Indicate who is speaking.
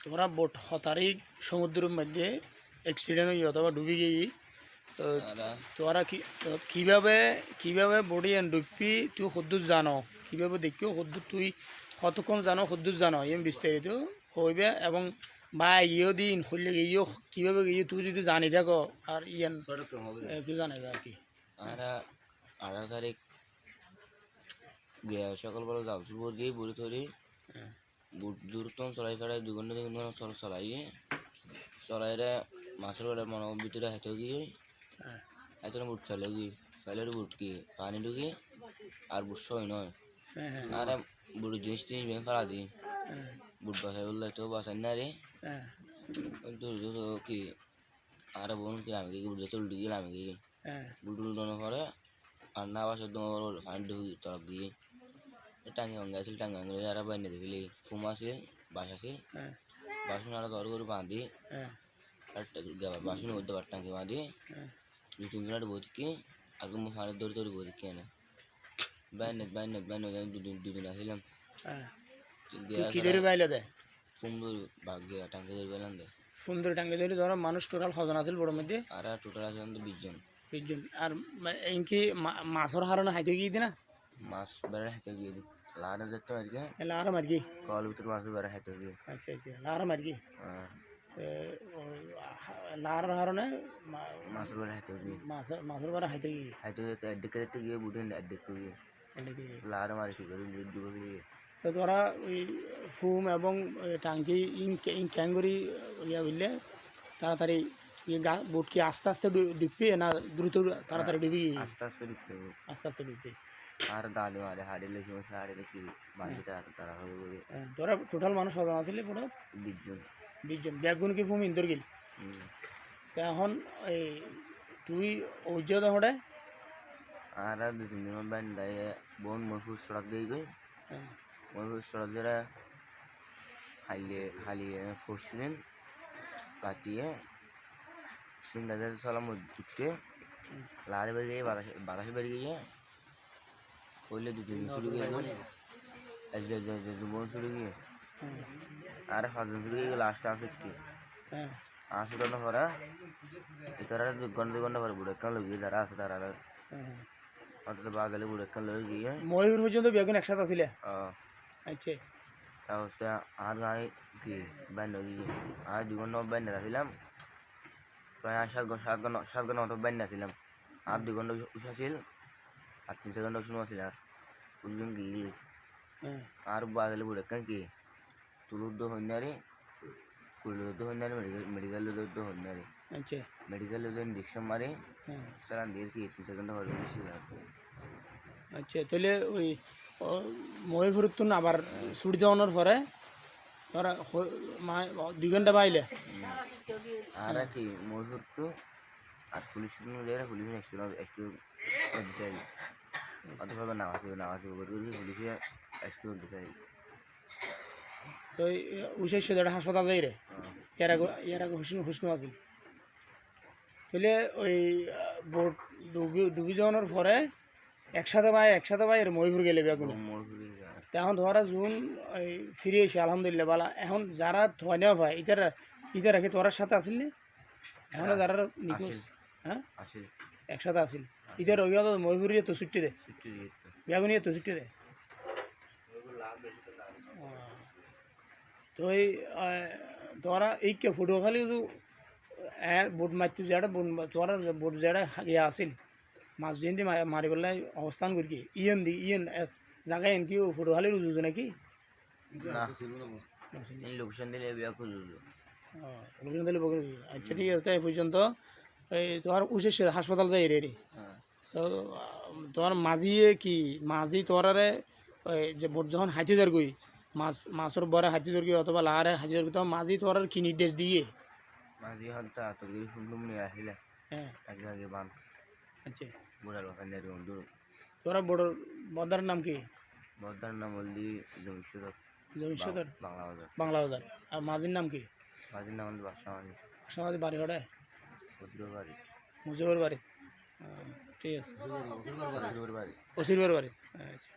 Speaker 1: তোমরা বোট হতারিক সমুদ্রের মধ্যে অ্যাক্সিডেন্ট হয়ে অথবা ডুবে গিয়ে তো তোরা কি তো কীভাবে কীভাবে বডি ডুবি তুই সদ্দুর জানো? কীভাবে দেখিও সদ্দুর তুই কতক্ষণ জানো সদ্দুর জানো? এম বিস্তারিত হইবে এবং বা ইয়েও দিন হইলে গিয়েও কীভাবে গিয়ে তুই যদি জানি থাকো আর ইয়ান একটু জানাবে আর কি।
Speaker 2: আঠারো তারিখ সকালবেলা বোর গিয়ে বুড়ি ধরি তো চলাই ফেলাই দু ঘণ্টা তিন ঘণ্টা চল চলাই চলাইরে মাছের বেলা মনে ভিতরে হাইতে গিয়ে হাইতে বুট চালে গিয়ে চালের বুট কি? পানি ঢুকি আর বুট সই নয় আর বুট জিনিস টিনিস ভেঙে ফেলা দিই বুট বাসায় বললে তো বাসায় না রে তো কি? আর বোন কি আমি কি বুট উল্টে গেলাম কি বুট উল্টানো পরে আর না বাসা তোমার পানি ঢুকি তরফ দিয়ে টাঙ্গি ভাঙ্গা আছিল টাঙ্গি ভাঙ্গি আর বাইনে দেখলি ফুম আছে বাস আছে
Speaker 1: হ্যাঁ।
Speaker 2: বাসন আর দর করে বাঁধি।
Speaker 1: হ্যাঁ।
Speaker 2: আর বাসন মধ্যে টাঙ্কি বাঁধি।
Speaker 1: হ্যাঁ।
Speaker 2: দু তিন দিন বইকি আর মো ফানে দৌড়ি দৌড়ি বইকি এনে বাইনে বাইনে বাইনে দুদিন দুদিন আসিলাম।
Speaker 1: কি ধরে বাইলে দেয়
Speaker 2: ফুম দৌড়ি বাঘ গিয়া টাঙ্কি দৌড়ি বেলাম দে।
Speaker 1: সুন্দর টাঙ্গে ধরে ধরো মানুষ টোটাল সজন আছিল বড় মধ্যে।
Speaker 2: আর টোটাল আসলাম তো বিশ জন।
Speaker 1: বিশজন আর মা- এনকি মা- মাছর হারণে হাইতে গিয়ে দিনা?
Speaker 2: মাছ বেড়া হাইতে গিয়ে দি লাড়ে দেখতে পারি কে
Speaker 1: এলা আর মারগি
Speaker 2: কল ভিতরে মাছ বেড়া হাইতে গিয়ে
Speaker 1: আচ্ছা আচ্ছা লার মারগি
Speaker 2: হ্যাঁ
Speaker 1: লার হারণে
Speaker 2: মাছ বেড়া হাইতে গিয়ে
Speaker 1: মাছ মাছের বারে হাইতে গিয়ে
Speaker 2: হাইতে যেতে আড্ডে দেখতে গিয়ে বুঝে আড্ডে গিয়ে। লাড়ে মারি কি করি দুটো গিয়ে
Speaker 1: তো তোরা ওই ফুম এবং টাঙ্কি ইন ইন ক্যাঙ্গুরি ইয়া বুঝলে তাড়াতাড়ি গা বোট কি আস্তে আস্তে ডুববে না দ্রুত তাড়াতাড়ি ডুবি
Speaker 2: আস্তে আস্তে হবে
Speaker 1: আস্তে আস্তে ডুববে
Speaker 2: আর দাঁড়িয়ে মারে হাড়ি লেখি মাসে হাড়ি লেখি বাড়িতে তারা তারা হবে করে
Speaker 1: হ্যাঁ, তোরা টোটাল মানুষ সজন আসলে পুরো
Speaker 2: বিশ জন
Speaker 1: বিশজন ব্যাগুন কি ফুম ইন্দর গিল
Speaker 2: হুম।
Speaker 1: তা এখন এই তুই ঐজ্য দহড়ে
Speaker 2: আর আর দু তিন দিন বাইন দাঁড়িয়ে বোন মহিপুর সড়ক দিয়ে গই মহিপুর সড়ক দিয়ে হাইলে হালিয়ে ফসলেন কাটিয়ে সিংগাদের চলাম ঘুরতে লাড়ে বেরিয়ে গিয়ে বাতাসে বাতাসে বেরিয়ে পড়লে দু তিন শুরু গিয়ে বোন শুরু গিয়ে আর পাঁচজন শুরু গিয়ে লাস্টে আসে একটি।
Speaker 1: হ্যাঁ।
Speaker 2: আসে ঘণ্টা পরে তারা দু ঘণ্টা দু ঘণ্টা পরে বুড়ে কান লগিয়ে যারা আছে তারা
Speaker 1: হ্যাঁ।
Speaker 2: অন্তত বাগালে বুড়ে কান লগে গিয়ে।
Speaker 1: ময়ূর পর্যন্ত বেগুন একসাথে আসিলে? আচ্ছা।
Speaker 2: তা হচ্ছে আর গায়ে কি ব্যান্ড গিয়ে। আর দু ঘণ্টা ব্যান্ড আসছিলাম প্রায় সাত ঘণ্টা সাত ঘণ্টা সাত ঘণ্টা ব্যান্ড আসছিলাম আর দু ঘণ্টা উষা ছিল আর তিন ঘণ্টা শুনো আসছিল আর বুঝলেন কি
Speaker 1: হ্যাঁ
Speaker 2: আর বাগালে বুড়ে কান কি তুলুর দো হইনারে কুলুর দো হইনারে মেডিকেল মেডিকেল দো হইনারে
Speaker 1: আচ্ছা
Speaker 2: মেডিকেল ইঞ্জেকশন মারে
Speaker 1: হ্যাঁ
Speaker 2: স্যার দিয়ে কি তিন ঘণ্টা হলে বেশি লাগবে
Speaker 1: আচ্ছা তাহলে ওই ময়ূরপুর আবার ছুটি যাওয়ানোর পরে হ- দুই ঘণ্টা পাইলে
Speaker 2: আর কি মজুর তো আর পুলিশ রে পুলিশ এসছিল দিছে আছে নাম আছে করে করে পুলিশে
Speaker 1: তো হাসপাতাল যাই রে। এর আগে এর আগে হুসনু হুসনু আছিল তাহলে ওই বোট ডুবি ডুবি যাওয়ানোর পরে একসাথে পাই একসাথে পাই এর ময়ূর গেলে
Speaker 2: পুলিশ
Speaker 1: এখন। ধরা জুন ওই ফিরে এসে আলহামদুলিল্লাহ বালা। এখন যারা থয় নেওয়া ভাই ইতারা ইতার রাখি তোরার সাথে আসিল এখন এখনও যারা নিখোঁজ হ্যাঁ? একসাথে আসিল ইতার ওই তো ময়ূর তো ছুটি দে
Speaker 2: দিয়ে
Speaker 1: তো ছুটি দে। তো এই তোরা এই কে ফটো খালি বোট মারতে যেটা বোট তোরা বোট যেটা ইয়ে আসিল মাছ যেন মারি পেলাই অবস্থান করি কি? ইয়েন দি ইয়েন জায়গায় এনকি ফটো খালি রুজু নাকি?
Speaker 2: না। এই লোকেশন দিলে বিয়া করল
Speaker 1: লোকজন দিলে আচ্ছা ঠিক আছে এই পর্যন্ত এই তোমার উশেষ হাসপাতাল যাই রে রে তো তোমার মাঝিয়ে কি? মাঝি তোরারে ওই যে বোট যখন হাতি যার গই মাছ মাছের বরে হাতি যার গই অথবা লাহারে হাতি যার গই তো মাঝি তোরার কি নির্দেশ দিয়ে?
Speaker 2: মাঝি হল তা তোর গিয়ে শুনলুম নিয়ে আসলে
Speaker 1: হ্যাঁ।
Speaker 2: আগে আগে বান
Speaker 1: আচ্ছা।
Speaker 2: বুড়ার দূর
Speaker 1: তোরা বড় বদার নাম কি?
Speaker 2: বদ্দার নাম বললি জমিশ্বর
Speaker 1: জমিশ্বর
Speaker 2: বাংলা বাজার
Speaker 1: বাংলা বাজার আর মাঝির নাম কি?
Speaker 2: মাঝির নাম হল বাসা মাঝি
Speaker 1: সমাধি বাড়ি হড়ে
Speaker 2: বসির বাড়ি
Speaker 1: মুজিবর বাড়ি। ঠিক আছে। ওসিরবার বাড়ি। আচ্ছা।